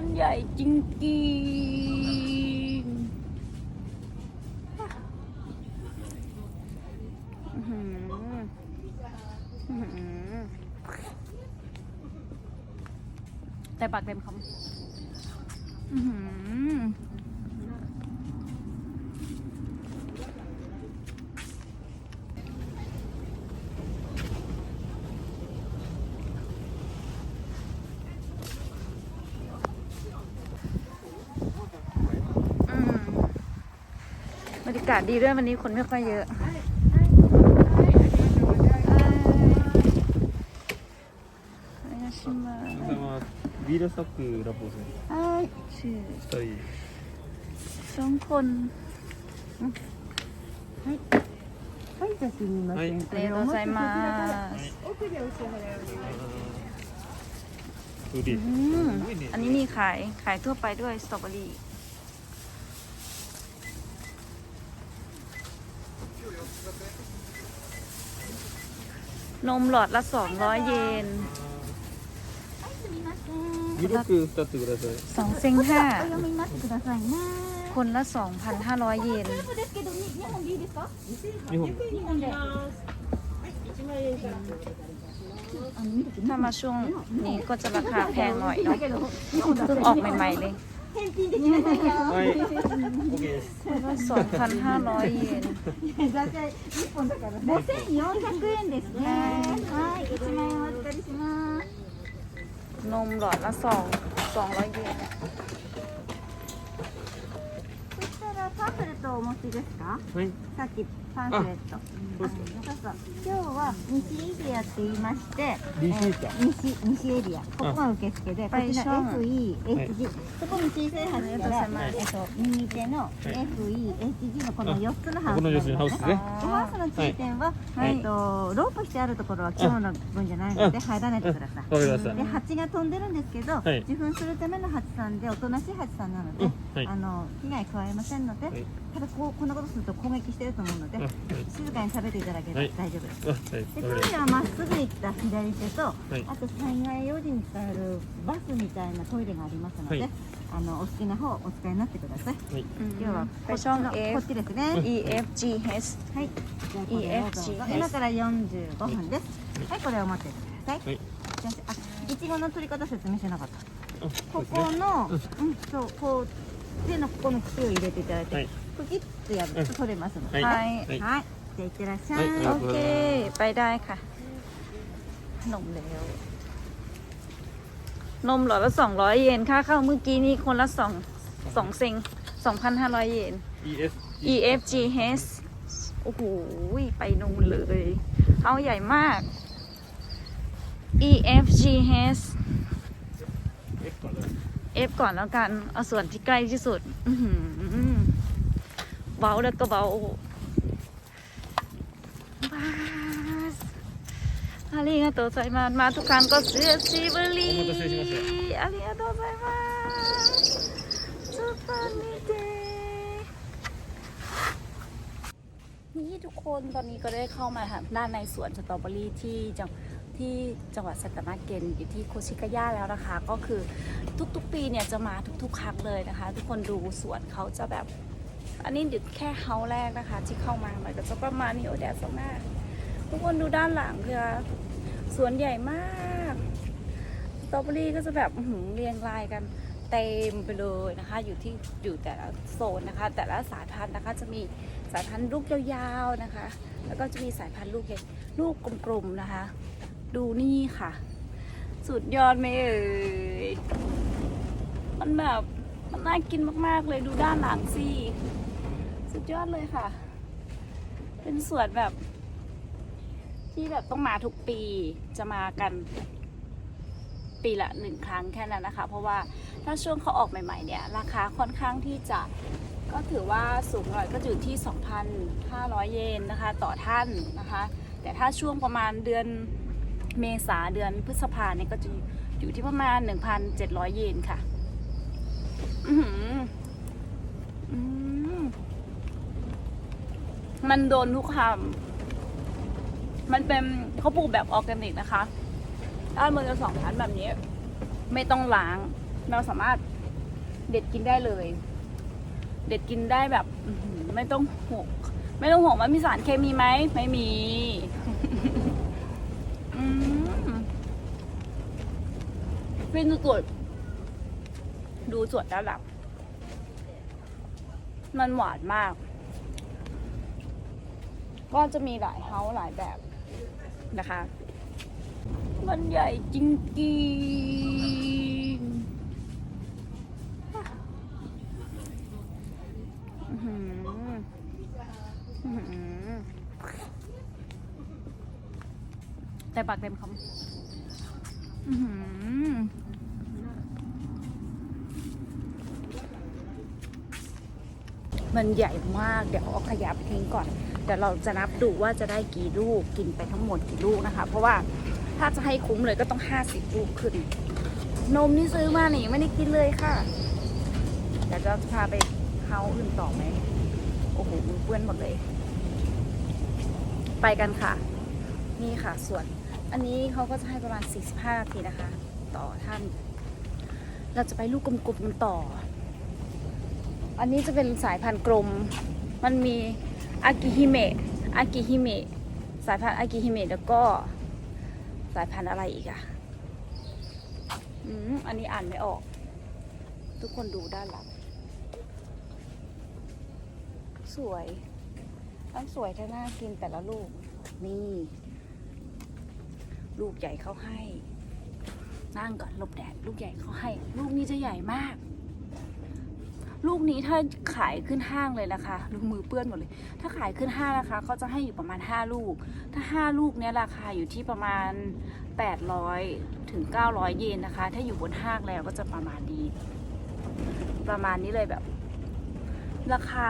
ันใหญ่จริงจริงๆอื้อหืออื้อหือแต่ปากเต็มคำอื้อหือากาศดีด้วยวันนี้คนไม่ค่อยเยอะお願いしまおはようございます。ビールストックラボですね。すはいชื่อ 二人。 สองคน はい、じゃあすみません。はいありがとうございます奥でお支払いお願いしウリ อื。มอันนี้มีขาย ขายทั่วไปด้วยสตรอเบอรี่ นมหลอดละสองร้อยเยน ミルク二つください。 สองเซงห้า ます。お読み待ってくださいね。 คนละสองพันห้าร้อยเยน そうですけど、に日本でいいですか？日本。日本で。あのミルク ถ้ามาช่วงนี้ก็จะราคาแพงหน่อย いい เนาะ だけど、日本だ เพิ่งออกใหม่ๆเลย 返品できませんよ。 はい。オッケーです。 สองพันห้าร้อยเยน だいたい日本だから。五千四百円ですね。はい、一万円お預かりします。 นมหลอดละสองสองร้อยเยน そしたらパンフレットをお持ちですか？はい。さっき パンフレット。そうそう。今日は西エリアって言いまして、西エリアえー西西エリア。ここが受付で、こちら F E H G。そこに小さいハウスから、はい。えっと右手の F E H G のこの四つのハウスね。でハウスの注意点は、はい。えっとロープしてあるところは今日の分じゃないので入らないでください。で蜂が飛んでるんですけど、はい。受粉するための蜂さんでおとなしい蜂さんなので、あの被害加えませんので、はいただこうこんなことすると攻撃してると思うので、静かに喋っていただければ大丈夫です。はい、で彼らはまっすぐ行った左手と、はい、あと災害用時に使えるバスみたいなトイレがありますので、はい、あのお好きな方お使いになってください。はい、今日はこっこっちですね。EFG です。はい。じゃあこれ今から45分です。はい、これを待ってください。あ、いちごの取り方説明してなかった。ここの、うん、そうこう手のここの口を入れていただいて。はいクキッとやると取れますので。はい。はいはい、じゃあ行ってらっしゃい。はいあโอเค ไปได้ค่ะ นมแล้ว นมหลอดละสองร้อยเยน ค่าเข้าเมื่อกี้นี่คนละสองสองเซงสองพันห้าร้อยเยน E F。 E F G H โอ้โห ไปนู่นเลย เอาใหญ่มาก E F G H F かな。 F ก่อนแล้วกัน เอาส่วนที่ใกล้ที่สุด อื้อหือ เบาแล้วก็เบาบาสอาริยาโตไซมันมาทุกครั้งก็เสียชีบลีอาริยาโตไซมานสุพรรณเดนี่ทุกคนตอนนี้ก็ได้เข้ามาค่ะด้านในสวนสตรอเบอรี่ที่จังที่จังหวัดสัตนาเกนอยู่ที่โคชิกาย่าแล้วนะคะ ก็คือทุกๆปีเนี่ยจะมาทุกๆ ครั้งเลยนะคะ ทุกคนดูสวนเขาจะแบบ อันนี้เดี๋ยวแค่เฮาแรกนะคะ ที่เข้ามามันก็จะประมาณนี้โอแดดสองหน้าทุกคนดูด้านหลังคือสวนใหญ่มากสตรอเบอรี่ก็จะแบบเรียงรายกันเต็มไปเลยนะคะ อยู่ที่อยู่แต่ละโซนนะคะ แต่ละสายพันธุ์นะคะจะมีสายพันธุ์ลูกยาวๆนะคะ แล้วก็จะมีสายพันธุ์ลูกใหญ่ลูกกลมๆนะคะ ดูนี่ค่ะ สุดยอดไหมเอ่ยมันแบบมันน่ากินมากๆเลยดูด้านหลังสิ สุดยอดเลยค่ะ เป็นสวนแบบ ที่แบบต้องมาทุกปีจะมากันปีละหนึ่งครั้งแค่นั้นนะคะ เพราะว่าถ้าช่วงเขาออกใหม่ ๆ เนี่ย ราคาค่อนข้างที่จะก็ถือว่าสูงหน่อยก็อยู่ที่ 2,500 เยนนะคะ ต่อท่านนะคะ แต่ถ้าช่วงประมาณเดือนเมษาเดือนพฤษภาเนี่ยก็จะอยู่ที่ประมาณ 1,700 เยนค่ะ อือหืออืม มันโดนทุกคำมันเป็นเขาปลูกแบบออร์แกนิกนะคะด้านบนจะสองชั้นแบบนี้ ไม่ต้องล้าง เราสามารถเด็ดกินได้เลย เด็ดกินได้แบบไม่ต้องห่วงไม่ต้องห่วงว่ามีสารเคมีไหมไม่มีมเป็นสวดดูสวดด้านหลังมันหวานมาก ก็จะมีหลายเฮาส์หลายแบบนะคะ มันใหญ่จริงๆแต่ปากเต็มคำมันใหญ่มาก เดี๋ยวเอาขยะไปทิ้งก่อน ดี๋ยวเราจะนับดูว่าจะได้กี่ลูกกินไปทั้งหมดกี่ลูกนะคะ เพราะว่าถ้าจะให้คุ้มเลยก็ต้อง 50 ลูกขึ้น นมที่ซื้อมานี่ไม่ได้กินเลยค่ะเดี๋ยวจะพาไปเฮาอื่นต่อไหมโอ้โหมือเปื้อนหมดเลย ไปกันค่ะ นี่ค่ะส่วน อันนี้เขาก็จะให้ประมาณ 45นาทีนะคะ ต่อท่าน เราจะไปลูกกลมๆกันต่อ อันนี้จะเป็นสายพันธุ์กลมมันมี อากิฮิเมะอากิฮิเมะสายพันธุ์อากิฮิเมะแล้วก็สายพันธุ์อะไรอีกอะอืมอันนี้อ่านไม่ออก ทุกคนดูด้านหลัง สวยทั้งสวยทั้งน่ากินแต่ละลูก นี่ ลูกใหญ่เขาให้ นั่งก่อนหลบแดด ลูกใหญ่เขาให้ ลูกนี้จะใหญ่มาก ลูกนี้ถ้าขายขึ้นห้างเลยนะคะลูกมือเปื้อนหมดเลย ถ้าขายขึ้นห้างนะคะเขาจะให้อยู่ประมาณ 5 ลูก ถ้า 5 ลูกเนี้ยราคาอยู่ที่ประมาณ 800ถึง900 เยนนะคะ ถ้าอยู่บนห้างแล้วก็จะประมาณนี้ ประมาณนี้เลยแบบ ราคา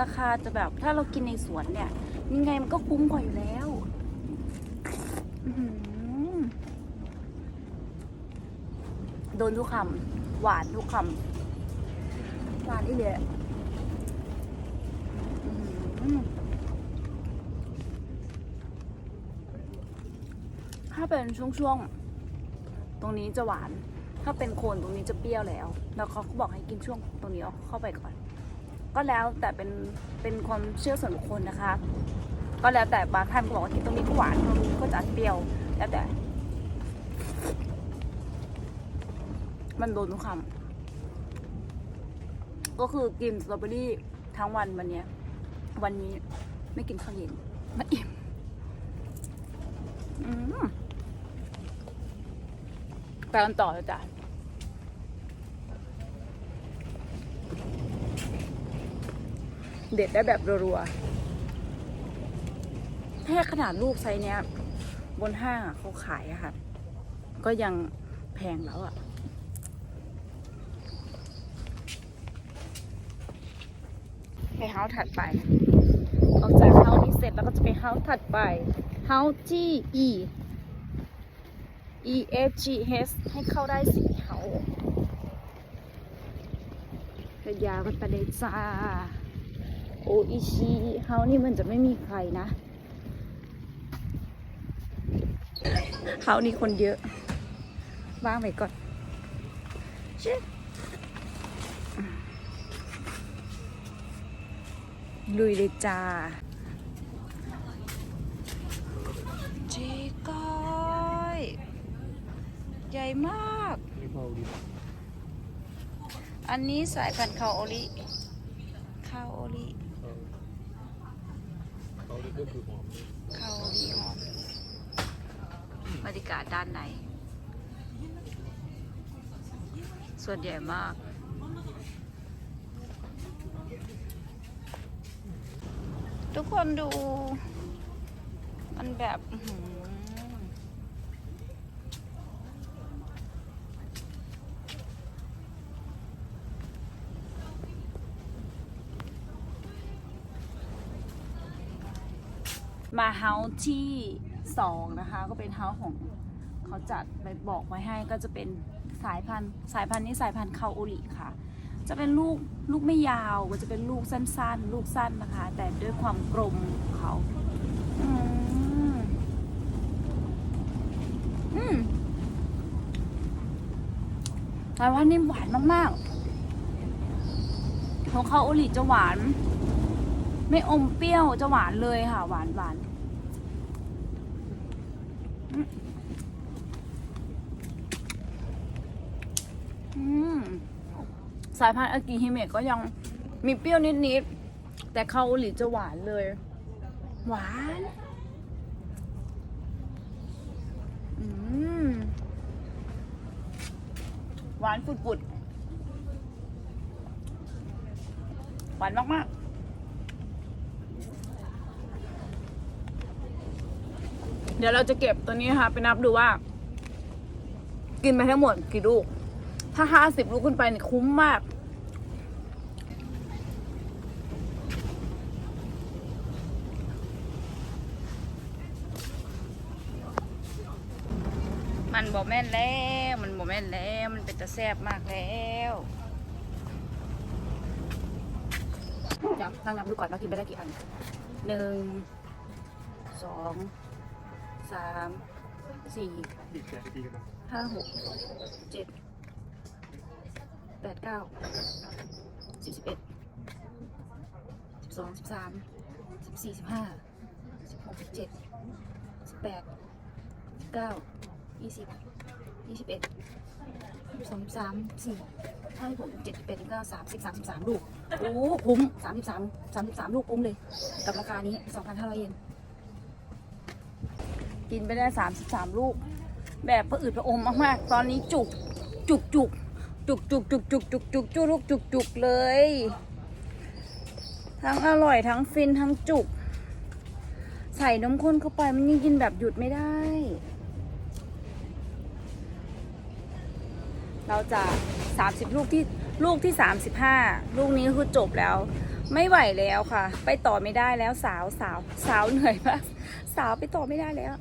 ราคาจะแบบถ้าเรากินในสวนเนี่ยยังไงมันก็คุ้มกว่าอยู่แล้วโดนทุกคำหวานทุกคำ หวานอีเหลยถ้าเป็นช่วงๆ ตรงนี้จะหวาน ถ้าเป็นโคนตรงนี้จะเปรี้ยวแล้ว แล้วเขาบอกให้กินช่วงตรงนี้เอเข้าไปก่อน ก็แล้วแต่เป็นเป็นความเชื่อส่วนบุคคลนะคะ ก็แล้วแต่บางท่านก็บอกว่ากินตรงนี้ก็หวานตรงนี้ก็จะเปรี้ยว แล้วแต่ มันโดนทุกคำ ก็คือกินสตรอเบอรี่ทั้งวันวันเนี้ย วันนี้ไม่กินข้าวเย็นมันอิ่มอืมไปกันต่อเลยจ้ะเด็ดได้แบบรัวๆแค่ขนาดลูกไซส์เนี้ย บนห้างอะเขาขายอะค่ะ ก็ยังแพงแล้วอะ ไป เฮาถัดไป ออกจากเฮานี้เสร็จแล้วก็จะไปเฮาถัดไป เฮาส์ G E E F G H ให้เข้าได้สี่เฮาส์กระยาวกันไปเลยจ้า โออิชิเฮานี่มันจะไม่มีใครนะ เฮานี้คนเยอะว่างไปก่อนเช่ ลุยเลยจ้าเจ๊ก้อยใหญ่มาก อันนี้สายพันธุ์คาโอริคาโอริเขาเรียกก็คือหอมคาโอริหอมบรรยากาศด้านในส่วนใหญ่มาก ทุกคนดู มันแบบมาเฮาส์ที่สองนะคะ ก็เป็นเฮาส์ของเขาจัดไปบอกไว้ให้ก็จะเป็นสายพันธุ์สายพันธุ์นี้สายพันธุ์คาโอริค่ะ จะเป็นลูกลูกไม่ยาวมันจะเป็นลูกสั้นๆ ลูกสั้นนะคะ แต่ด้วยความกลมเขาอืมอืมสายพันธุ์นี่หวานมากๆ ของเขาโอลิจะหวาน ไม่อมเปรี้ยวจะหวานเลยค่ะ หวานหวานอืมอืม สายพันธุ์อากิฮิเมะก็ยังมีเปรี้ยวนิดๆ แต่เขาโอลิจะหวานเลย หวานอืมหวานปุดๆ หวานมากๆเดี๋ยวเราจะเก็บตัวนี้นะคะไปนับดูว่า กินไปทั้งหมดกี่ลูก ถ้าห้าสิบลูกขึ้นไปเนี่ยคุ้มมาก มันบ่แม่นแล้ว มันบ่แม่นแล้ว มันเป็นตะแซบมากแล้วเดี๋ยวนั่งนับดูก่อนว่ากินไปได้กี่อันหนึ่งสองสามสี่อีกแค่ทีกันห้าหกเจ็ด แปดเก้าสิบสิบเอ็ดสิบสองสิบสามสิบสี่สิบห้าสิบหกสิบเจ็ดสิบแปดสิบเก้ายี่สิบยี่สิบเอ็ดสองยี่สิบสามสี่ห้าหกเจ็ดแปดเก้าสามสิบสามสิบสามลูก โอ้คุ้มสามสิบสามสามสิบสามลูกคุ้มเลย กับราคานี้สองพันห้าร้อยเยนกินไปได้สามสิบสามลูก แบบประอืดประอมมากๆ ตอนนี้จุกจุกจุก จุกจุกจุกจุกจุกจุกจุกจุกจุกเลย ทั้งอร่อยทั้งฟินทั้งจุก ใส่นมข้นเข้าไปมันยิ่งกินแบบหยุดไม่ได้ เราจะ30ลูกที่ลูกที่35ลูกนี้คือจบแล้ว ไม่ไหวแล้วค่ะ ไปต่อไม่ได้แล้วสาวสาวสาวเหนื่อยมากสาวไปต่อไม่ได้แล้ว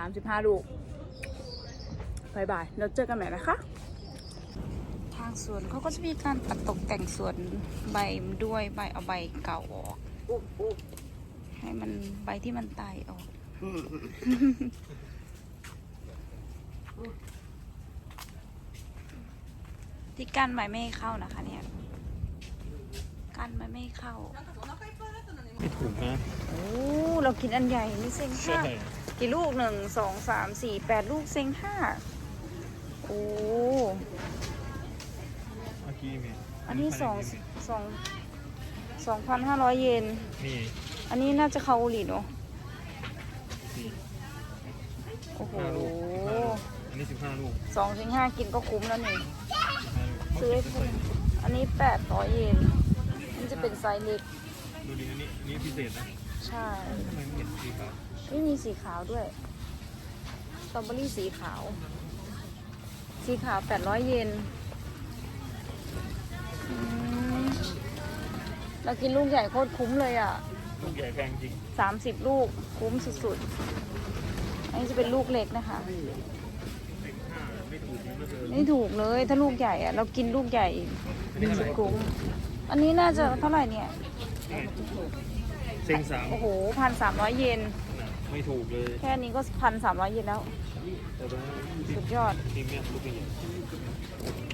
35 ลูกบายบายแล้วเจอกันใหม่นะคะ ทางสวนเขาก็จะมีการตัดตกแต่งสวนใบด้วยใบเอาใบเก่าออก ให้มันใบที่มันตายออกที่กั้นใบไม่เข้านะคะเนี่ยกั้นใบไม่เข้า ไม่ถูกนะ โอ้ เรากินอันใหญ่นี่เซ็งค่ะ กี่ลูกหนึ่งสองสามสี่แปดลูกเซ็งห้าโอ้อากิเมะอันนี้สองสองสองพันห้าร้อยเยนนี่อันนี้น่าจะคาโอริเนาะนี่โอ้โหห้าลูกห้าลูกอันนี้สิบห้าลูกสองถึงห้ากินก็คุ้มแล้วนี่ห้าลูกซื้อให้คุณอันนี้แปดร้อยเยนนี่จะเป็นไซส์เล็ก ดูดิอันนี้อันนี้พิเศษนะ ใช่ทำไมไม่เห็ นสีขาวไม่มีสีขาวด้วย สตรอเบอรี่สีขาว สีขาวแปดร้อยเยนอืมเรากินลูกใหญ่โคตรคุ้มเลยอะ ลูกใหญ่แพงจริงสามสิบลูกคุ้มสุดๆ อันนี้จะเป็นลูกเล็กนะคะสิบห้าไม่ถูกนี่ไม่เคยไม่ถูกเลยถ้าลูกใหญ่อะเรากินลูกใหญ่อันนี้เท่าไหร่คุ้ม อันนี้น่าจะเท่าไหร่เนี่ยนี่เซ็งสามโอ้โหพันสามร้อยเยนน่ะ ไม่ถูกเลยแค่นี้ก็พันสามร้อยเยนแล้วแต่ว่าสุดยอด พรีเมียมลูกใหญ่